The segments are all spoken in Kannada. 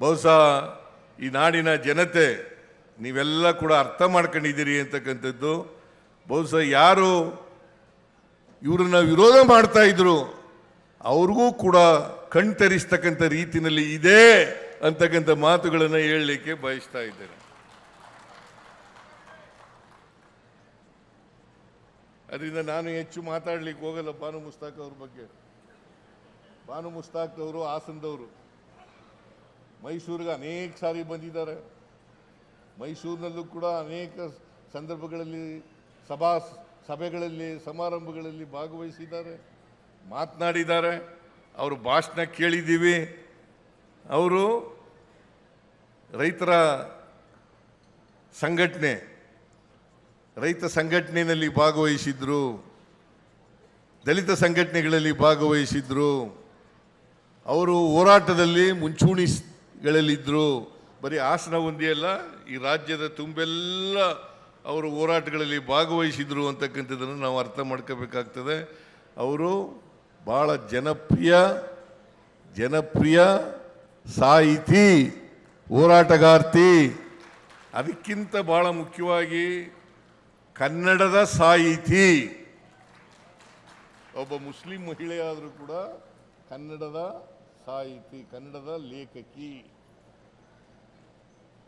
ಬಹುಶಃ ಈ ನಾಡಿನ ಜನತೆ ನೀವೆಲ್ಲ ಕೂಡ ಅರ್ಥ ಮಾಡ್ಕೊಂಡಿದ್ದೀರಿ ಅಂತಕ್ಕಂಥದ್ದು. ಬಹುಶಃ ಯಾರು ಇವರನ್ನು ವಿರೋಧ ಮಾಡ್ತಾ ಇದ್ರು, ಅವ್ರಿಗೂ ಕೂಡ ಕಣ್ತರಿಸ್ತಕ್ಕಂಥ ರೀತಿನಲ್ಲಿ ಇದೆ ಅಂತಕ್ಕಂಥ ಮಾತುಗಳನ್ನು ಹೇಳಲಿಕ್ಕೆ ಬಯಸ್ತಾ ಇದ್ದೇನೆ. ಅದರಿಂದ ನಾನು ಹೆಚ್ಚು ಮಾತಾಡ್ಲಿಕ್ಕೆ ಹೋಗಲ್ಲ ಬಾನು ಮುಸ್ತಾಕ್ ಅವ್ರ ಬಗ್ಗೆ. ಬಾನು ಮುಸ್ತಾಕ್ ಅವರು, ಹಾಸನದವರು. ಮೈಸೂರಿಗೆ ಅನೇಕ ಸಾರಿ ಬಂದಿದ್ದಾರೆ. ಮೈಸೂರಿನಲ್ಲೂ ಕೂಡ ಅನೇಕ ಸಂದರ್ಭಗಳಲ್ಲಿ ಸಭಾ ಸಭೆಗಳಲ್ಲಿ, ಸಮಾರಂಭಗಳಲ್ಲಿ ಭಾಗವಹಿಸಿದ್ದಾರೆ, ಮಾತನಾಡಿದ್ದಾರೆ. ಅವರು ಭಾಷಣ ಕೇಳಿದ್ದೀವಿ. ಅವರು ರೈತರ ಸಂಘಟನೆ, ರೈತ ಸಂಘಟನೆಯಲ್ಲಿ ಭಾಗವಹಿಸಿದ್ರು, ದಲಿತ ಸಂಘಟನೆಗಳಲ್ಲಿ ಭಾಗವಹಿಸಿದ್ರು. ಅವರು ಹೋರಾಟದಲ್ಲಿ ಮುಂಚೂಣಿಗಳಲ್ಲಿದ್ದರು ಬರೀ ಆಸನ ಒಂದೇ ಅಲ್ಲ, ಈ ರಾಜ್ಯದ ತುಂಬೆಲ್ಲ ಅವರು ಹೋರಾಟಗಳಲ್ಲಿ ಭಾಗವಹಿಸಿದ್ರು ಅಂತಕ್ಕಂಥದ್ದನ್ನು ನಾವು ಅರ್ಥ ಮಾಡ್ಕೋಬೇಕಾಗ್ತದೆ. ಅವರು ಭಾಳ ಜನಪ್ರಿಯ ಜನಪ್ರಿಯ ಸಾಹಿತಿ, ಹೋರಾಟಗಾರ್ತಿ. ಅದಕ್ಕಿಂತ ಭಾಳ ಮುಖ್ಯವಾಗಿ ಕನ್ನಡದ ಸಾಹಿತಿ. ಒಬ್ಬ ಮುಸ್ಲಿಂ ಮಹಿಳೆಯಾದರೂ ಕೂಡ ಕನ್ನಡದ ಸಾಹಿತಿ ಕನ್ನಡದ ಲೇಖಕಿ.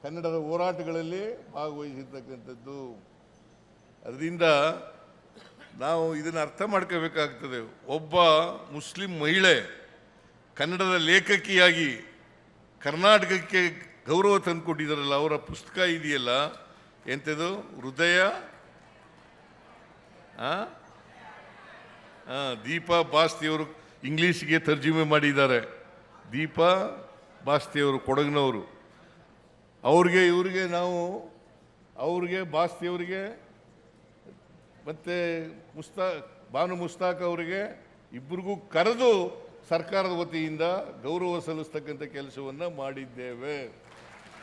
ಕನ್ನಡದ ಹೋರಾಟಗಳಲ್ಲಿ ಭಾಗವಹಿಸಿರ್ತಕ್ಕಂಥದ್ದು. ಅದರಿಂದ ನಾವು ಇದನ್ನು ಅರ್ಥ ಮಾಡ್ಕೋಬೇಕಾಗ್ತದೆ. ಒಬ್ಬ ಮುಸ್ಲಿಂ ಮಹಿಳೆ ಕನ್ನಡದ ಲೇಖಕಿಯಾಗಿ ಕರ್ನಾಟಕಕ್ಕೆ ಗೌರವ ತಂದುಕೊಟ್ಟಿದ್ದಾರಲ್ಲ, ಅವರ ಪುಸ್ತಕ ಇದೆಯಲ್ಲ? ಎಂಥದ್ದು? ಹೃದಯ? ದೀಪಾ ಬಾಸ್ತಿಯವರು ಇಂಗ್ಲೀಷ್ಗೆ ತರ್ಜುಮೆ ಮಾಡಿದ್ದಾರೆ. ದೀಪಾ, ಬಾಸ್ತಿಯವರು, ಕೊಡಗಿನವರು. ಅವ್ರಿಗೆ, ಇವ್ರಿಗೆ ನಾವು, ಅವ್ರಿಗೆ, ಬಾಸ್ತಿಯವರಿಗೆ, ಮತ್ತು ಮುಸ್ತಾ ಬಾನು ಮುಸ್ತಾಕ್ ಅವರಿಗೆ ಇಬ್ಬರಿಗೂ ಕರೆದು ಸರ್ಕಾರದ ವತಿಯಿಂದ ಗೌರವ ಸಲ್ಲಿಸ್ತಕ್ಕಂಥ ಕೆಲಸವನ್ನು ಮಾಡಿದ್ದೇವೆ.